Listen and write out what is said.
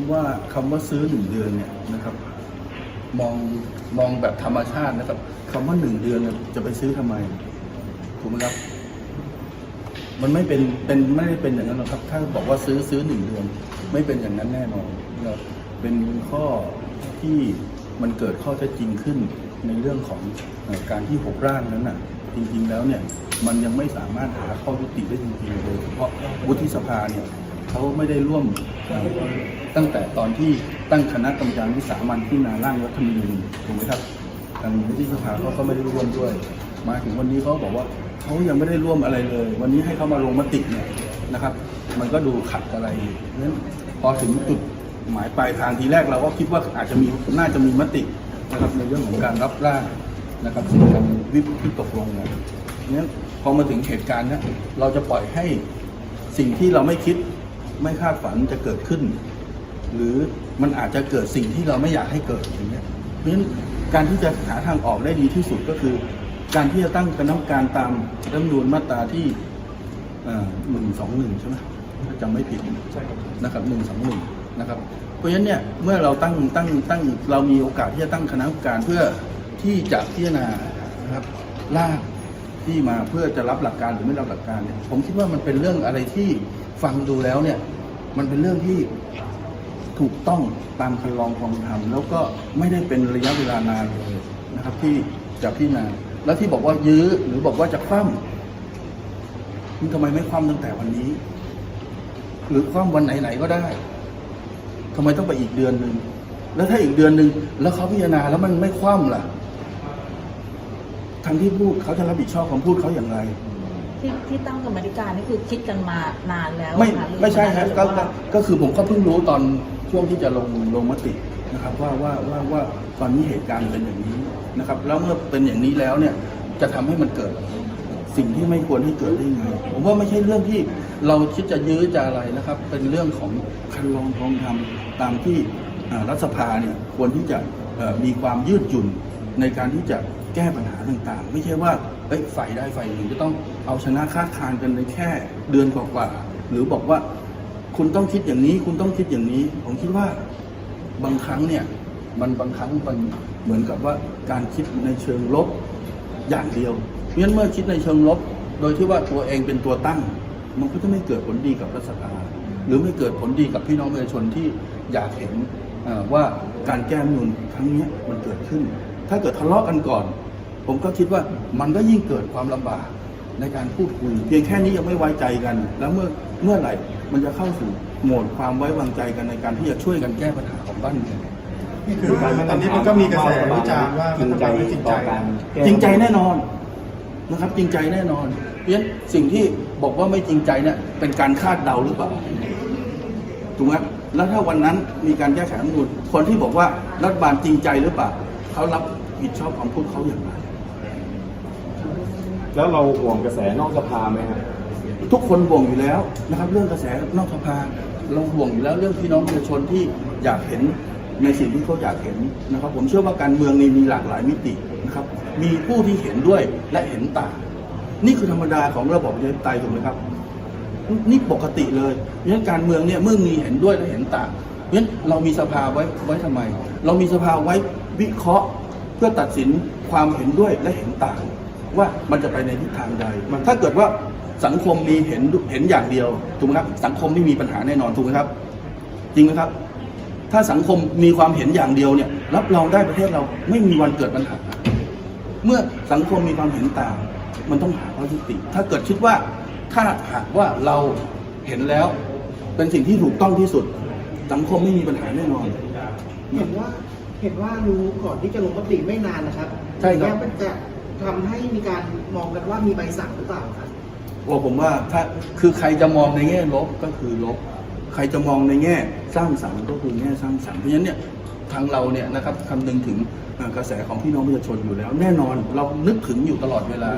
ผมว่าคำว่าซื้อหนึ่งเดือนเนี่ยนะครับ มองมองแบบธรรมชาตินะครับคำว่าหนึ่งเดือนจะไปซื้อทำไมถูกไหมครับ มันไม่เป็นเป็นไม่ได้เป็นอย่างนั้นหรอกครับ ถ้าบอกว่าซื้อซื้อหนึ่งเดือน ไม่เป็นอย่างนั้นแน่นอนนะครับเป็นข้อที่มันเกิดข้อเท็จจริงขึ้นในเรื่องของการที่หกร่างนั้นน่ะ จริงๆแล้วเนี่ยมันยังไม่สามารถหาข้อยุติได้จริงๆโดยเฉพาะวุฒิสภาเนี่ย เขาไม่ได้ร่วมตั้งแต่ตอนที่ตั้งคณะกรรมการวิสามันที่นาร่างรัฐธรรมนูญถูกไหมครับทางวุฒิสภาเขาก็ไม่ได้ร่วมด้วย มาถึงวันนี้เขาบอกว่าเขายังไม่ได้ร่วมอะไรเลย วันนี้ให้เขามาลงมติเนี่ยนะครับ มันก็ดูขัดอะไรนั้นพอถึงจุดหมายปลายทางทีแรกเราก็คิดว่าอาจจะมีน่าจะมีมตินะครับในเรื่องของการรับร่างนะครับซึ่งการวิพิตกลงเนี่ยนั้นพอมาถึงเหตุการณ์เนี้เราจะปล่อยให้สิ่งที่เราไม่คิด ไม่คาดฝันจะเกิดขึ้น หรือมันอาจจะเกิดสิ่งที่เราไม่อยากให้เกิดอย่างเงี้ยเพราะฉะนั้นการที่จะหาทางออกได้ดีที่สุดก็คือ การที่จะตั้งคณะกรรมการตามรัฐธรรมนูญมาตราที่หนึ่งสองหนึ่งใช่ไหมถ้าจำไม่ผิดใช่นะครับหนึ่งสองหนึ่งนะครับเพราะฉะนั้นเนี่ยเมื่อเราตั้งตั้งตั้งเรามีโอกาสที่จะตั้งคณะกรรมการเพื่อที่จะพิจารณานะครับร่างที่มาเพื่อจะรับหลักการหรือไม่รับหลักการเนี่ยผมคิดว่ามันเป็นเรื่องอะไรที่ ฟังดูแล้วเนี่ย มันเป็นเรื่องที่ถูกต้องตามคันลองของธรรมแล้วก็ไม่ได้เป็นระยะเวลานานเลยนะครับ ที่จะพิจารณาแล้วที่บอกว่ายื้อหรือบอกว่าจะคว่ำมันทำไมไม่คว่ำตั้งแต่วันนี้ หรือคว่ำวันไหนๆก็ได้ทำไมต้องไปอีกเดือนหนึ่งแล้วถ้าอีกเดือนหนึ่งแล้วเขาพิจารณาแล้วมันไม่คว่ำล่ะทางที่พูดเขาจะรับผิดชอบคำพูดเขาอย่างไร ที่ที่ตั้งกรรมธิการนี่คือคิดกันมานานแล้วไม่ค่ะหรือไม่ใช่ฮะหรือก็ว่าก็ก็คือผมก็เพิ่งรู้ตอนช่วงที่จะลงลงมตินะครับว่าว่าว่าว่าตอนนี้เหตุการณ์เป็นอย่างนี้นะครับแล้วเมื่อเป็นอย่างนี้แล้วเนี่ยจะทำให้มันเกิด สิ่งที่ไม่ควรให้เกิดได้ยังไงผมว่าไม่ใช่เรื่องที่เราคิดจะยื้อจะอะไรนะครับ เป็นเรื่องของคันลองทองธรรมตามที่อ่ารัฐสภาเนี่ยควรที่จะเอ่อมีความยืดหยุ่นในการที่จะ แก้ปัญหาต่างๆ ไม่ใช่ว่าเอ้ยฝ่ายใดฝ่ายหนึ่งจะต้องเอาชนะค้าคานกันในแค่เดือนกว่าๆหรือบอกว่าคุณต้องคิดอย่างนี้ คุณต้องคิดอย่างนี้ ผมคิดว่าบางครั้งเนี่ยมันบางครั้งมันเหมือนกับว่าการคิดในเชิงลบอย่างเดียวเพราะงั้นเมื่อคิดในเชิงลบ โดยที่ว่าตัวเองเป็นตัวตั้ง มันก็จะไม่เกิดผลดีกับรัฐสภาหรือไม่เกิดผลดีกับพี่น้องประชาชนที่อยากเห็นว่าการแก้มนูนครั้งนี้มันเกิดขึ้น ถ้าเกิดทะเลาะกันก่อน ผมก็คิดว่ามันก็ยิ่งเกิดความลำบากในการพูดคุย เพียงแค่นี้ยังไม่ไว้ใจกัน แล้วเมื่อเมื่อไหร่มันจะเข้าสู่โหมดความไว้วางใจกันในการที่จะช่วยกันแก้ปัญหาของบ้านเมืองนี่คือตอนนี้มันก็มีกระแสวิจารณ์ว่ารัฐบาลไม่จริงใจจริงใจแน่นอนนะครับ จริงใจแน่นอนเพราะฉะนั้นสิ่งที่บอกว่าไม่จริงใจเนี่ยเป็นการคาดเดาหรือเปล่าถูกไหมแล้วถ้าวันนั้นมีการแก้ไขรัฐธรรมนูญคนที่บอกว่ารัฐบาลจริงใจหรือเปล่า เขารับผิดชอบคำพูดเขาอย่างไรแล้วเราห่วงกระแสนอกสภาไหมฮะทุกคนห่วงอยู่แล้วนะครับ เรื่องกระแสนอกสภาเราห่วงอยู่แล้วเรื่องพี่น้องประชาชนที่อยากเห็นในสิ่งที่เขาอยากเห็นนะครับ ผมเชื่อว่าการเมืองนี่มีหลากหลายมิตินะครับ มีผู้ที่เห็นด้วยและเห็นต่าง นี่คือธรรมดาของระบบประชาธิปไตยถูกไหมครับ นี่ปกติเลยเพราะฉะนั้นการเมืองเนี่ยเมื่อมีเห็นด้วยและเห็นต่างเพราะฉะนั้นเรามีสภาไว้ไว้ทำไม เรามีสภาไว้ วิเคราะห์เพื่อตัดสินความเห็นด้วยและเห็นต่าง ว่ามันจะไปในทิศทางใด มันถ้าเกิดว่าสังคมมีเห็นเห็นอย่างเดียวถูกไหมครับสังคมไม่มีปัญหาแน่นอนถูกไหมครับ จริงไหมครับ ถ้าสังคมมีความเห็นอย่างเดียวเนี่ยรับรองได้ประเทศเราไม่มีวันเกิดปัญหา เมื่อสังคมมีความเห็นต่าง มันต้องหาข้อยุติ ถ้าเกิดคิดว่าถ้าหากว่าเราเห็นแล้ว เป็นสิ่งที่ถูกต้องที่สุด สังคมไม่มีปัญหาแน่นอนเห็นว่า เห็นว่ารู้ก่อนที่จะลงมติไม่นานนะครับใช่ครับเนี่ยมันจะทำให้มีการมองกันว่ามีใบสั่งหรือเปล่าครับ ว่าผมว่าถ้าคือใครจะมองในแง่ลบก็คือลบ ใครจะมองในแง่สร้างสรรค์ก็คือแง่สร้างสรรค์เพราะฉะนั้นเนี่ยทางเราเนี่ยนะครับคำนึงถึงเอ่อกระแสของพี่น้องประชาชนอยู่แล้ว แน่นอนเรานึกถึงอยู่ตลอดเวลา